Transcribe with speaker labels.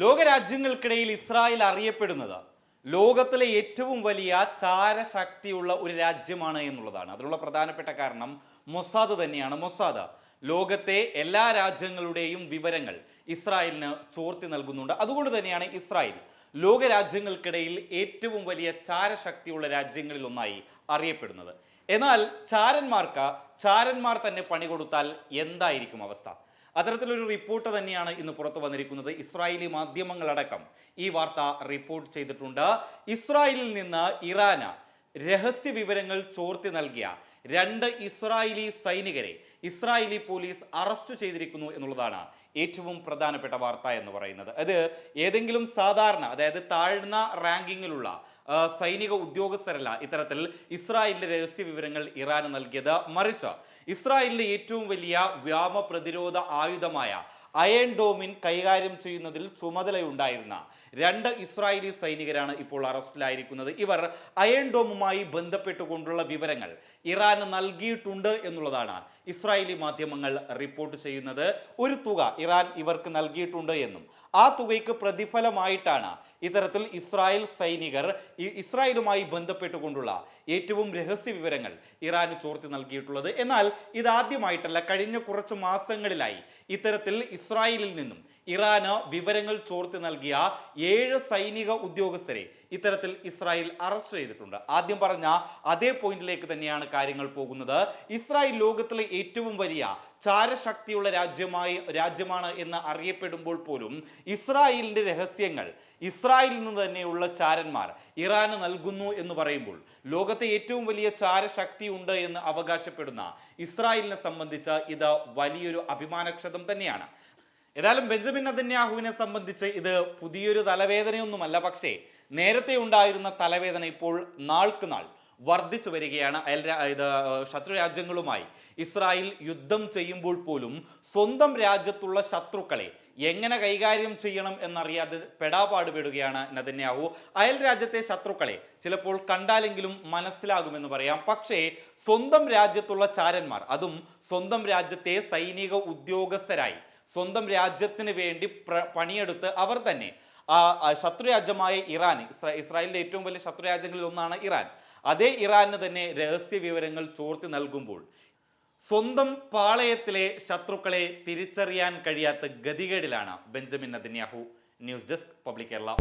Speaker 1: ലോകരാജ്യങ്ങൾക്കിടയിൽ Israel അറിയപ്പെടുന്നത് ലോകത്തിലെ ഏറ്റവും വലിയ ചാരശക്തിയുള്ള ഒരു രാജ്യമാണ് എന്നുള്ളതാണ്. അതിനുള്ള പ്രധാനപ്പെട്ട കാരണം മൊസാദ് തന്നെയാണ്. മൊസാദ് ലോകത്തെ എല്ലാ രാജ്യങ്ങളുടെയും വിവരങ്ങൾ ഇസ്രായേലിന് ചോർത്തി നൽകുന്നുണ്ട്. അതുകൊണ്ട് തന്നെയാണ് ഇസ്രായേൽ ലോകരാജ്യങ്ങൾക്കിടയിൽ ഏറ്റവും വലിയ ചാരശക്തിയുള്ള രാജ്യങ്ങളിൽ ഒന്നായി അറിയപ്പെടുന്നത്. എന്നാൽ ചാരന്മാർക്ക് ചാരന്മാർ തന്നെ പണി കൊടുത്താൽ എന്തായിരിക്കും അവസ്ഥ? അത്തരത്തിലൊരു റിപ്പോർട്ട് തന്നെയാണ് ഇന്ന് പുറത്തു വന്നിരിക്കുന്നത്. ഇസ്രായേലി മാധ്യമങ്ങളടക്കം ഈ വാർത്ത റിപ്പോർട്ട് ചെയ്തിട്ടുണ്ട്. ഇസ്രായേലിൽ നിന്ന് ഇറാന് രഹസ്യ വിവരങ്ങൾ ചോർത്തി നൽകിയ രണ്ട് ഇസ്രായേലി സൈനികരെ ഇസ്രായേലി പോലീസ് അറസ്റ്റ് ചെയ്തിരിക്കുന്നു എന്നുള്ളതാണ് ഏറ്റവും പ്രധാനപ്പെട്ട വാർത്ത എന്ന് പറയുന്നത്. അത് ഏതെങ്കിലും സാധാരണ അതായത് താഴ്ന്ന റാങ്കിങ്ങിലുള്ള സൈനിക ഉദ്യോഗസ്ഥരല്ല ഇത്തരത്തിൽ ഇസ്രായേലിന്റെ രഹസ്യ വിവരങ്ങൾ ഇറാന് നൽകിയത്. മറിച്ച് ഇസ്രായേലിന്റെ ഏറ്റവും വലിയ വ്യോമ പ്രതിരോധ ആയുധമായ അയൺ ഡോമിൻ കൈകാര്യം ചെയ്യുന്നതിൽ ചുമതലയുണ്ടായിരുന്ന രണ്ട് ഇസ്രായേലി സൈനികരാണ് ഇപ്പോൾ അറസ്റ്റിലായിരിക്കുന്നത്. ഇവർ അയൺ ഡോമുമായി ബന്ധപ്പെട്ടുകൊണ്ടുള്ള വിവരങ്ങൾ ഇറാന് നൽകിയിട്ടുണ്ട് എന്നുള്ളതാണ് ഇസ്രായേലി മാധ്യമങ്ങൾ റിപ്പോർട്ട് ചെയ്യുന്നത്. ഒരു തുക ഇറാൻ ഇവർക്ക് നൽകിയിട്ടുണ്ട് എന്നും ആ തുകയ്ക്ക് പ്രതിഫലമായിട്ടാണ് ഇത്തരത്തിൽ ഇസ്രായേൽ സൈനികർ ഇസ്രായേലുമായി ബന്ധപ്പെട്ടുകൊണ്ടുള്ള ഏറ്റവും രഹസ്യ വിവരങ്ങൾ ഇറാന് ചോർത്തി നൽകിയിട്ടുള്ളത്. എന്നാൽ ഇതാദ്യമായിട്ടല്ല കഴിഞ്ഞ കുറച്ച് മാസങ്ങളിലായി ഇത്തരത്തിൽ ഇസ്രായേലിൽ നിന്നും ഇറാന് വിവരങ്ങൾ ചോർത്തി നൽകിയ ഏഴ് സൈനിക ഉദ്യോഗസ്ഥരെ ഇത്തരത്തിൽ ഇസ്രായേൽ അറസ്റ്റ് ചെയ്തിട്ടുണ്ട്. ആദ്യം പറഞ്ഞ അതേ പോയിന്റിലേക്ക് തന്നെയാണ് കാര്യങ്ങൾ പോകുന്നത്. ഇസ്രായേൽ ലോകത്തിലെ ഏറ്റവും വലിയ ചാരശക്തിയുള്ള രാജ്യമായി രാജ്യമാണ് എന്ന് അറിയപ്പെടുമ്പോൾ പോലും ഇസ്രായേലിന്റെ രഹസ്യങ്ങൾ ഇസ്രായേലിൽ നിന്ന് തന്നെയുള്ള ചാരന്മാർ ഇറാന് നൽകുന്നു എന്ന് പറയുമ്പോൾ ലോകത്തെ ഏറ്റവും വലിയ ചാരശക്തി ഉണ്ട് എന്ന് അവകാശപ്പെടുന്ന ഇസ്രായേലിനെ സംബന്ധിച്ച് ഇത് വലിയൊരു അഭിമാനക്ഷതം തന്നെയാണ്. ഏതായാലും ബെഞ്ചമിൻ അതന്യാഹുവിനെ സംബന്ധിച്ച് ഇത് പുതിയൊരു തലവേദനയൊന്നുമല്ല പക്ഷേ നേരത്തെ ഉണ്ടായിരുന്ന തലവേദന ഇപ്പോൾ നാൾക്ക് നാൾ വർദ്ധിച്ചു വരികയാണ്. അയൽ ഇത് ശത്രു രാജ്യങ്ങളുമായി ഇസ്രായേൽ യുദ്ധം ചെയ്യുമ്പോൾ പോലും സ്വന്തം രാജ്യത്തുള്ള ശത്രുക്കളെ എങ്ങനെ കൈകാര്യം ചെയ്യണം എന്നറിയാതെ പെടാപാടുപെടുകയാണ് നതന്യാഹു അയൽ രാജ്യത്തെ ശത്രുക്കളെ ചിലപ്പോൾ കണ്ടാലെങ്കിലും മനസ്സിലാകുമെന്ന് പറയാം. പക്ഷേ സ്വന്തം രാജ്യത്തുള്ള ചാരന്മാർ അതും സ്വന്തം രാജ്യത്തെ സൈനിക ഉദ്യോഗസ്ഥരായി സ്വന്തം രാജ്യത്തിന് വേണ്ടി പണിയെടുത്ത് അവർ തന്നെ. ആ ശത്രുരാജ്യമായ ഇറാൻ ഇസ്രാ- ഇസ്രായേലിന്റെ ഏറ്റവും വലിയ ശത്രുരാജ്യങ്ങളിൽ ഒന്നാണ് ഇറാൻ. അതേ ഇറാന് തന്നെ രഹസ്യ വിവരങ്ങൾ ചോർത്തി നൽകുമ്പോൾ സ്വന്തം പാളയത്തിലെ ശത്രുക്കളെ തിരിച്ചറിയാൻ കഴിയാത്ത ഗതികേടിലാണ് Benjamin Netanyahu news desk public Kerala.